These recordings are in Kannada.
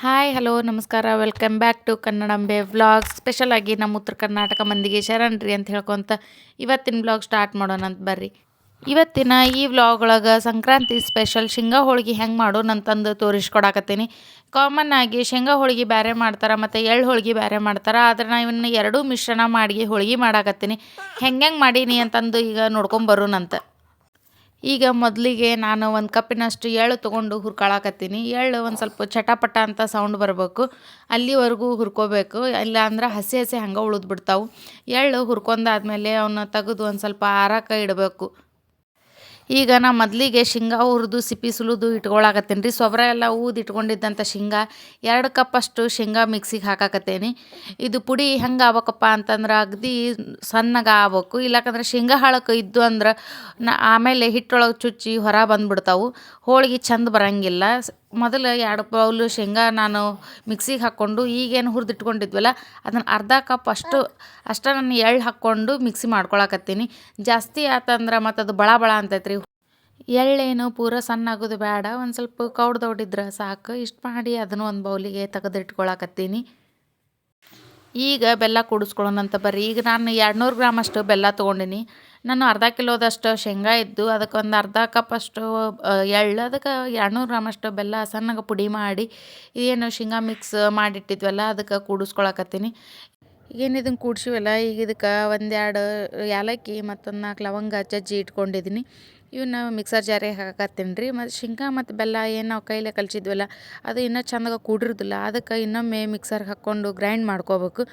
ಹಾಯ್ ಹಲೋ ನಮಸ್ಕಾರ. Welcome back to Kannadambe vlog special ಆಗಿ ನಮ್ಮ ಉತ್ತರ ಕರ್ನಾಟಕ ಮಂದಿಗೆ ಶರಣ್ರಿ ಅಂತ ಹೇಳ್ಕೊಂತ ಇವತ್ತಿನ ವ್ಲಾಗ್ ಸ್ಟಾರ್ಟ್ ಮಾಡೋಣ ಅಂತ ಬರ್ರಿ. ಇವತ್ತಿನ ಈ ವ್ಲಾಗ್ ಒಳಗೆ ಸಂಕ್ರಾಂತಿ ಸ್ಪೆಷಲ್ ಶೇಂಗಾ ಹೋಳಿಗೆ ಹೆಂಗೆ ಮಾಡೋಣ ಅಂತಂದು ತೋರಿಸ್ಕೊಡಾಕತ್ತೀನಿ. ಕಾಮನ್ ಆಗಿ ಶೇಂಗಾ ಹೋಳಿಗೆ ಬೇರೆ ಮಾಡ್ತಾರೆ ಮತ್ತು ಎಳ್ಳು ಹೋಳಿಗೆ ಬೇರೆ ಮಾಡ್ತಾರೆ. ಆದ್ರೆ ನಾ ಇವನ್ನ ಎರಡೂ ಮಿಶ್ರಣ ಮಾಡಿ ಹೋಳಿಗೆ ಮಾಡಾಕತ್ತೀನಿ. ಹೆಂಗೆ ಹೆಂಗೆ ಮಾಡೀನಿ ಅಂತಂದು ಈಗ ನೋಡ್ಕೊಂಬರೋಣಂತ ಈಗ ಮೊದಲಿಗೆ ನಾನು ಒಂದು ಕಪ್ಪಿನಷ್ಟು ಎಳ್ಳು ತೊಗೊಂಡು ಹುರ್ಕೊಳಕತ್ತೀನಿ. ಎಳ್ಳು ಒಂದು ಸ್ವಲ್ಪ ಚಟಪಟ ಅಂತ ಸೌಂಡ್ ಬರಬೇಕು. ಅಲ್ಲಿವರೆಗೂ ಹುರ್ಕೋಬೇಕು. ಇಲ್ಲ ಅಂದ್ರೆ ಹಸಿ ಹಸಿ ಹಂಗೆ ಉಳಿದ್ಬಿಡ್ತಾವೆ ಎಳ್ಳು ಹುರ್ಕೊಂಡಾದ್ಮೇಲೆ ಅವನ್ನ ತೆಗೆದು ಒಂದು ಸ್ವಲ್ಪ ಆರಕ್ಕೆ ಇಡಬೇಕು. ಈಗ ನಾ ಮೊದಲಿಗೆ ಶೇಂಗಾ ಹುರಿದು ಸಿಪ್ಪಿ ಸುಲಿದು ಇಟ್ಕೊಳಕತ್ತೇನೆ ರೀ ಸೊಬ್ರ ಎಲ್ಲ ಊದು ಇಟ್ಕೊಂಡಿದ್ದಂಥ ಶೇಂಗಾ ಎರಡು ಕಪ್ಪಷ್ಟು ಶೇಂಗಾ ಮಿಕ್ಸಿಗೆ ಹಾಕಾಕತ್ತೇನೆ. ಇದು ಪುಡಿ ಹೆಂಗೆ ಆಗ್ಬೇಕಪ್ಪ ಅಂತಂದ್ರೆ ಅಗದಿ ಸಣ್ಣಗೆ ಆಗ್ಬೇಕು. ಇಲ್ಲಕಂದ್ರೆ ಶೇಂಗಾ ಹಾಳಕ್ಕೆ ಇದ್ದು ಅಂದ್ರೆ ನಾ ಆಮೇಲೆ ಹಿಟ್ಟೊಳಗೆ ಚುಚ್ಚಿ ಹೊರ ಬಂದುಬಿಡ್ತಾವು. ಹೋಳಿಗೆ ಚಂದ ಬರೋಂಗಿಲ್ಲ. ಮೊದಲು ಎರಡು ಬೌಲು ಶೇಂಗಾ ನಾನು ಮಿಕ್ಸಿಗೆ ಹಾಕ್ಕೊಂಡು ಈಗೇನು ಹುರಿದಿಟ್ಕೊಂಡಿದ್ವಲ್ಲ, ಅದನ್ನು ಅರ್ಧ ಕಪ್ ಅಷ್ಟು ಅಷ್ಟು ನಾನು ಎಳ್ಳು ಹಾಕ್ಕೊಂಡು ಮಿಕ್ಸಿ ಮಾಡ್ಕೊಳಕತ್ತೀನಿ. ಜಾಸ್ತಿ ಆತಂದ್ರೆ ಮತ್ತು ಅದು ಬಳ ಬಳ ಅಂತೈತ್ರಿ. ಎಳ್ಳೇನು ಪೂರ ಸಣ್ಣ ಆಗೋದು ಬೇಡ ಒಂದು ಸ್ವಲ್ಪ ಕೌಡ್ದೊಡಿದ್ರೆ ಸಾಕು. ಇಷ್ಟು ಮಾಡಿ ಅದನ್ನು ಒಂದು ಬೌಲಿಗೆ ತೆಗೆದಿಟ್ಕೊಳಕತ್ತೀನಿ. ಈಗ ಬೆಲ್ಲ ಕೂಡಿಸ್ಕೊಳ್ಳೋಣಂತ ಬರ್ರಿ. ಈಗ ನಾನು ಎರಡು ನೂರು ಗ್ರಾಮ್ ಅಷ್ಟು ಬೆಲ್ಲ ತೊಗೊಂಡಿನಿ. ನಾನು ಅರ್ಧ ಕಿಲೋದಷ್ಟು ಶೇಂಗಾ ಇದ್ದು ಅದಕ್ಕೆ ಒಂದು ಅರ್ಧ ಕಪ್ ಅಷ್ಟು ಎಳ್ಳು, ಅದಕ್ಕೆ ಎರಡುನೂರು ಗ್ರಾಮ್ ಅಷ್ಟು ಬೆಲ್ಲ, ಸಣ್ಣಗೆ ಪುಡಿ ಮಾಡಿ, ಏನು ಶೇಂಗಾ ಮಿಕ್ಸ್ ಮಾಡಿಟ್ಟಿದ್ವಲ್ಲ, ಅದಕ್ಕೆ ಕೂಡಿಸ್ಕೊಳಕತ್ತೀನಿ. ಏನು ಇದನ್ನು ಕೂಡ್ಸಿವಲ್ಲ, ಈಗ ಇದಕ್ಕೆ ಒಂದೆರಡು ಏಲಕ್ಕಿ ಮತ್ತೊಂದು ನಾಲ್ಕು ಲವಂಗ ಜಜ್ಜಿ ಇಟ್ಕೊಂಡಿದ್ದೀನಿ ಇವನ್ನ ಮಿಕ್ಸರ್ ಜಾರಿಗೆ ಹಾಕತ್ತೀನಿ ರೀ. ಮತ್ತು ಶೇಂಗಾ ಮತ್ತು ಬೆಲ್ಲ ಏನು ನಾವು ಕೈಲೇ ಕಲಿಸಿದ್ವಲ್ಲ, ಅದು ಇನ್ನೂ ಚಂದಾಗ ಕೂಡಿರೋದಿಲ್ಲ. ಅದಕ್ಕೆ ಇನ್ನೊಮ್ಮೆ ಮಿಕ್ಸರ್ಗೆ ಹಾಕ್ಕೊಂಡು ಗ್ರೈಂಡ್ ಮಾಡ್ಕೋಬೇಕು.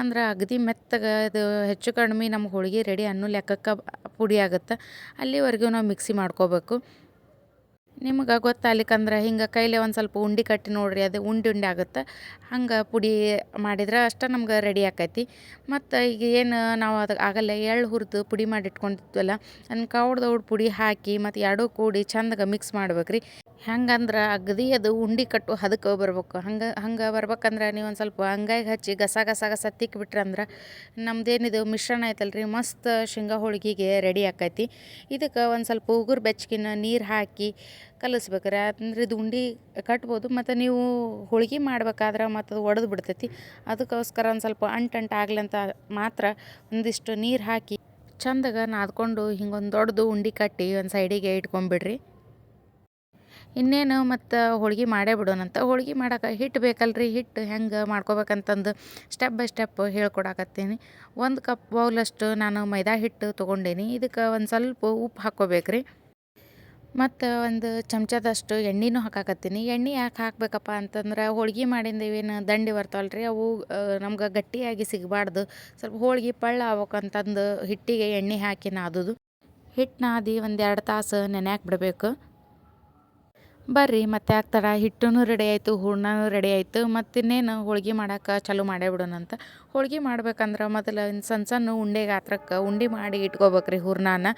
ಅಂದ್ರೆ ಅಗದಿ ಮೆತ್ತಗೆ ಅದು ಹೆಚ್ಚು ಕಡಿಮೆ ನಮ್ಮ ಹೋಳಿಗೆ ರೆಡಿ ಅನ್ನೋ ಲೆಕ್ಕಕ್ಕೆ ಪುಡಿ ಆಗುತ್ತೆ. ಅಲ್ಲಿವರೆಗೂ ನಾವು ಮಿಕ್ಸಿ ಮಾಡ್ಕೋಬೇಕು. ನಿಮ್ಗೆ ಗೊತ್ತಾಗ್ಲಿಕ್ಕಂದ್ರೆ ಹಿಂಗೆ ಕೈಲೇ ಒಂದು ಸ್ವಲ್ಪ ಉಂಡೆ ಕಟ್ಟಿ ನೋಡಿರಿ, ಅದು ಉಂಡೆ ಉಂಡೆ ಆಗುತ್ತೆ? ಹಂಗೆ ಪುಡಿ ಮಾಡಿದ್ರೆ ಅಷ್ಟೇ ನಮ್ಗೆ ರೆಡಿ ಆಕೈತಿ. ಮತ್ತು ಈಗ ಏನು ನಾವು ಅದು ಆಗಲ್ಲ ಎಳ್ಳು ಹುರಿದು ಪುಡಿ ಮಾಡಿ ಇಟ್ಕೊಂಡಿದ್ವಲ್ಲ ಅದನ್ನ ಕೌಡ್ದೌಡ್ ಪುಡಿ ಹಾಕಿ ಮತ್ತು ಎರಡೂ ಕೂಡಿ ಚಂದಗೆ ಮಿಕ್ಸ್ ಮಾಡ್ಬೇಕು ರೀ ಹೆಂಗಂದ್ರೆ ಅಗದಿ ಅದು ಉಂಡೆ ಕಟ್ಟು ಹದಕ್ಕೆ ಬರ್ಬೇಕು. ಹಂಗೆ ಹಂಗೆ ಬರ್ಬೇಕಂದ್ರೆ ನೀವು ಒಂದು ಸ್ವಲ್ಪ ಅಂಗೈಗೆ ಹಚ್ಚಿ ಗಸ ಗಸ ಗಸ ತಿಕ್ಬಿಟ್ರಂದ್ರೆ ನಮ್ಮದೇನಿದು ಮಿಶ್ರಣ ಐತಲ್ಲ ರೀ ಮಸ್ತ್ ಶೇಂಗಾ ಹೋಳಿಗೆಗೆ ರೆಡಿ ಆಕೈತಿ. ಇದಕ್ಕೆ ಒಂದು ಸ್ವಲ್ಪ ಉಗುರು ಬೆಚ್ಚಗಿನ ನೀರು ಹಾಕಿ ಕಲಿಸ್ಬೇಕ್ರಿ ಅಂದ್ರೆ ಇದು ಉಂಡೆ ಕಟ್ಬೋದು, ಮತ್ತು ನೀವು ಹೋಳ್ಗೆ ಮಾಡ್ಬೇಕಾದ್ರೆ ಮತ್ತು ಅದು ಒಡೆದು ಬಿಡ್ತೈತಿ. ಅದಕ್ಕೋಸ್ಕರ ಒಂದು ಸ್ವಲ್ಪ ಅಂಟು ಅಂಟು ಆಗ್ಲಂತ ಮಾತ್ರ ಒಂದಿಷ್ಟು ನೀರು ಹಾಕಿ ಚಂದಗ ನಾದ್ಕೊಂಡು ಹಿಂಗೊಂದು ದೊಡ್ಡದು ಉಂಡೆ ಕಟ್ಟಿ ಒಂದು ಸೈಡಿಗೆ ಇಟ್ಕೊಂಬಿಡ್ರಿ. ಇನ್ನೇನು ಮತ್ತು ಹೋಳ್ಗೆ ಮಾಡೇ ಬಿಡೋಣಂತ ಹೋಳ್ಗೆ ಮಾಡೋಕೆ ಹಿಟ್ಟು ಬೇಕಲ್ರಿ ಹಿಟ್ಟು ಹೆಂಗೆ ಮಾಡ್ಕೋಬೇಕಂತಂದು ಸ್ಟೆಪ್ ಬೈ ಸ್ಟೆಪ್ ಹೇಳ್ಕೊಡಕತ್ತೀನಿ. ಒಂದು ಕಪ್ ಬೌಲಷ್ಟು ನಾನು ಮೈದಾ ಹಿಟ್ಟು ತೊಗೊಂಡೇನಿ. ಇದಕ್ಕೆ ಒಂದು ಸ್ವಲ್ಪ ಉಪ್ಪು ಹಾಕ್ಕೋಬೇಕ್ರಿ. ಮತ್ತು ಒಂದು ಚಮಚದಷ್ಟು ಎಣ್ಣೆನೂ ಹಾಕಾಕತ್ತೀನಿ. ಎಣ್ಣೆ ಯಾಕೆ ಹಾಕಬೇಕಪ್ಪ ಅಂತಂದ್ರೆ ಹೋಳ್ಗೆ ಮಾಡಿದ್ದೇವೇನು ದಂಡಿ ಬರ್ತಾವಲ್ಲ ಅವು ನಮ್ಗೆ ಗಟ್ಟಿಯಾಗಿ ಸಿಗಬಾರ್ದು. ಸ್ವಲ್ಪ ಹೋಳ್ಗೆ ಪಳ್ಳ ಆಗ್ಬೇಕಂತಂದು ಹಿಟ್ಟಿಗೆ ಎಣ್ಣೆ ಹಾಕಿ ನಾದುದು. ಹಿಟ್ಟು ನಾದಿ ಒಂದು ಎರಡು ತಾಸು ನೆನೆಯಾಕೆ ಬಿಡಬೇಕು. ಬರ್ರಿ, ಮತ್ತೆ ಹಾಕ್ತಾರೆ ಹಿಟ್ಟೂ ರೆಡಿ ಆಯಿತು, ಹೂರ್ಣನೂ ರೆಡಿ ಆಯಿತು, ಮತ್ತು ಇನ್ನೇನು ಹೋಳ್ಗೆ ಮಾಡಕ್ಕೆ ಚಾಲೂ ಮಾಡೇ ಬಿಡೋಣಂತ ಹೋಳ್ಗೆ ಮಾಡ್ಬೇಕಂದ್ರೆ ಮೊದಲು ಸಣ್ಣ ಸಣ್ಣ ಉಂಡೆ ಗಾತ್ರಕ್ಕೆ ಉಂಡೆ ಮಾಡಿ ಇಟ್ಕೋಬೇಕ್ರಿ ಹೂರ್ಣನ.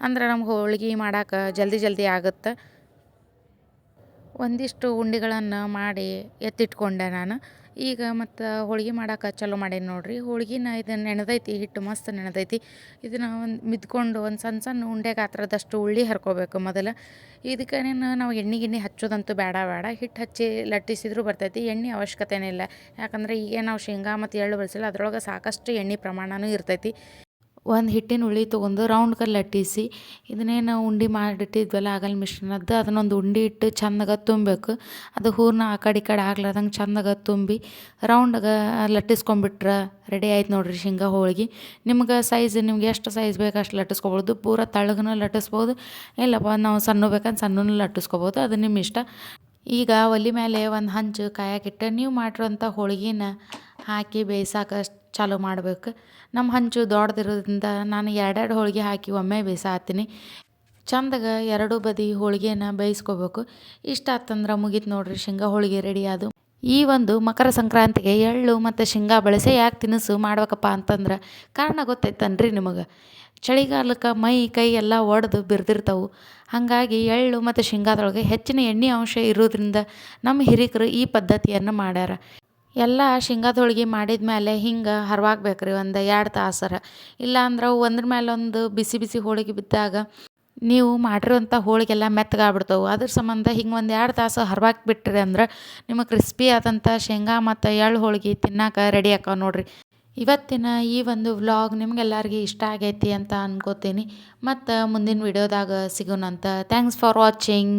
ಅಂದ್ರೆ ನಮ್ಗೆ ಹೋಳ್ಗೆ ಮಾಡಕ್ಕೆ ಜಲ್ದಿ ಜಲ್ದಿ ಆಗುತ್ತೆ. ಒಂದಿಷ್ಟು ಉಂಡೆಗಳನ್ನು ಮಾಡಿ ಎತ್ತಿಟ್ಕೊಂಡೆ ನಾನು. ಈಗ ಮತ್ತು ಹೋಳ್ಗೆ ಮಾಡಕ್ಕೆ ಚಾಲೂ ಮಾಡೀನಿ ನೋಡಿರಿ. ಹೋಳ್ಗೆನ ಇದನ್ನು ನೆನೆದೈತಿ ಹಿಟ್ಟು ಮಸ್ತ್ ನೆನೆದೈತಿ ಇದನ್ನು ಒಂದು ಮಿದ್ಕೊಂಡು ಒಂದು ಸಣ್ಣ ಸಣ್ಣ ಉಂಡೆ ಗಾತ್ರದಷ್ಟು ಉಳ್ಳಿ ಹರ್ಕೋಬೇಕು ಮೊದಲು. ಇದಕ್ಕೇನೇನು ನಾವು ಎಣ್ಣೆ ಗಿಣ್ಣೆ ಹಚ್ಚೋದಂತೂ ಬೇಡ ಬೇಡ. ಹಿಟ್ಟು ಹಚ್ಚಿ ಲಟ್ಟಿಸಿದ್ರೂ ಬರ್ತೈತಿ. ಎಣ್ಣೆ ಅವಶ್ಯಕತೆನೇ ಇಲ್ಲ. ಯಾಕಂದರೆ ಈಗ ನಾವು ಶೇಂಗಾ ಮತ್ತು ಎಳ್ಳು ಬಳಸಿಲ್ಲ, ಅದ್ರೊಳಗೆ ಸಾಕಷ್ಟು ಎಣ್ಣೆ ಪ್ರಮಾಣವೂ ಇರ್ತೈತಿ. ಒಂದು ಹಿಟ್ಟಿನ ಉಳಿ ತೊಗೊಂಡು ರೌಂಡ್ಗೆ ಲಟ್ಟಿಸಿ ಇದನ್ನೇನು ಉಂಡೆ ಮಾಡಿಟ್ಟಿದ್ವಲ್ಲ ಆಗಲ್ ಮಿಶ್ರಣದ್ದು, ಅದನ್ನೊಂದು ಉಂಡೆ ಇಟ್ಟು ಚಂದಾಗ ತುಂಬಬೇಕು. ಅದು ಹೂರಣ ಆ ಕಡೆ ಈ ಕಡೆ ಆಗ್ಲಾರ್ದಂಗೆ ಚಂದಾಗ ತುಂಬಿ ರೌಂಡಾಗ ಲಟ್ಟಿಸ್ಕೊಂಬಿಟ್ರೆ ರೆಡಿ ಆಯ್ತು ನೋಡಿರಿ ಶೇಂಗಾ ಹೋಳಿಗೆ. ನಿಮ್ಗೆ ಸೈಜ್ ನಿಮ್ಗೆ ಎಷ್ಟು ಸೈಜ್ ಬೇಕು ಅಷ್ಟು ಲಟ್ಟಿಸ್ಕೊಬೋದು. ಪೂರ ತಳಗನೂ ಲಟ್ಟಿಸ್ಬೋದು. ಇಲ್ಲಪ್ಪ, ನಾವು ಸಣ್ಣ ಬೇಕಂದ್ರೆ ಸಣ್ಣನೂ ಲಟ್ಟಿಸ್ಕೊಬೋದು. ಅದು ನಿಮ್ಮ ಇಷ್ಟ. ಈಗ ಒಲೆ ಮೇಲೆ ಒಂದು ಹಂಚು ಕಾಯಕ್ಕಿಟ್ಟು ನೀವು ಮಾಡಿರೋಂಥ ಹೋಳಿಗೆನ ಹಾಕಿ ಬೇಯ್ಸಕ್ಕೆ ಚಾಲೂ ಮಾಡ್ಬೇಕು. ನಮ್ಮ ಹಂಚು ದೊಡ್ಡದಿರೋದ್ರಿಂದ ನಾನು ಎರಡೆರಡು ಹೋಳಿಗೆ ಹಾಕಿ ಒಮ್ಮೆ ಬೇಯಿಸಾತೀನಿ ಚಂದಗೆ ಎರಡು ಬದಿ ಹೋಳಿಗೆನ ಬೇಯಿಸ್ಕೋಬೇಕು. ಇಷ್ಟ ಆತಂದ್ರೆ ಮುಗೀತು ನೋಡ್ರಿ ಶೇಂಗಾ ಹೋಳಿಗೆ ರೆಡಿ ಅದು. ಈ ಒಂದು ಮಕರ ಸಂಕ್ರಾಂತಿಗೆ ಎಳ್ಳು ಮತ್ತು ಶೇಂಗಾ ಬಳಸಿ ಯಾಕೆ ತಿನಿಸು ಮಾಡ್ಬೇಕಪ್ಪ ಅಂತಂದ್ರೆ ಕಾರಣ ಗೊತ್ತೈತನ್ರಿ ನಿಮಗೆ. ಚಳಿಗಾಲಕ್ಕೆ ಮೈ ಕೈ ಎಲ್ಲ ಒಡೆದು ಬಿರ್ದಿರ್ತಾವೆ. ಹಾಗಾಗಿ ಎಳ್ಳು ಮತ್ತು ಶೇಂಗಾದೊಳಗೆ ಹೆಚ್ಚಿನ ಎಣ್ಣೆ ಅಂಶ ಇರೋದ್ರಿಂದ ನಮ್ಮ ಹಿರಿಕರು ಈ ಪದ್ಧತಿಯನ್ನು ಮಾಡ್ಯಾರ. ಎಲ್ಲ ಶೇಂಗಾದ ಹೋಳ್ಗೆ ಮಾಡಿದ ಮೇಲೆ ಹಿಂಗೆ ಹರವಾಗ್ಬೇಕು ರೀ ಒಂದು ಎರಡು ತಾಸರ. ಇಲ್ಲಾಂದ್ರೆ ಒಂದ್ರ ಮೇಲೆ ಒಂದು ಬಿಸಿ ಬಿಸಿ ಹೋಳಿಗೆ ಬಿದ್ದಾಗ ನೀವು ಮಾಡಿರೋಂಥ ಹೋಳಿಗೆಲ್ಲ ಮೆತ್ತಗಾಗ್ಬಿಡ್ತವೆ. ಅದ್ರ ಸಂಬಂಧ ಹಿಂಗೆ ಒಂದು ಎರಡು ತಾಸು ಹರ್ವಾಕ್ ಬಿಟ್ರಿ ಅಂದ್ರೆ ನಿಮಗೆ ಕ್ರಿಸ್ಪಿ ಆದಂಥ ಶೇಂಗಾ ಮತ್ತು ಎಳ್ಳು ಹೋಳಿಗೆ ತಿನ್ನಕ್ಕೆ ರೆಡಿ ಆಕಾವ ನೋಡ್ರಿ. ಇವತ್ತಿನ ಈ ಒಂದು ವ್ಲಾಗ್ ನಿಮಗೆಲ್ಲರಿಗೆ ಇಷ್ಟ ಆಗೈತಿ ಅಂತ ಅನ್ಕೋತೀನಿ. ಮತ್ತು ಮುಂದಿನ ವಿಡಿಯೋದಾಗ ಸಿಗೋಣಂತ. Thanks for watching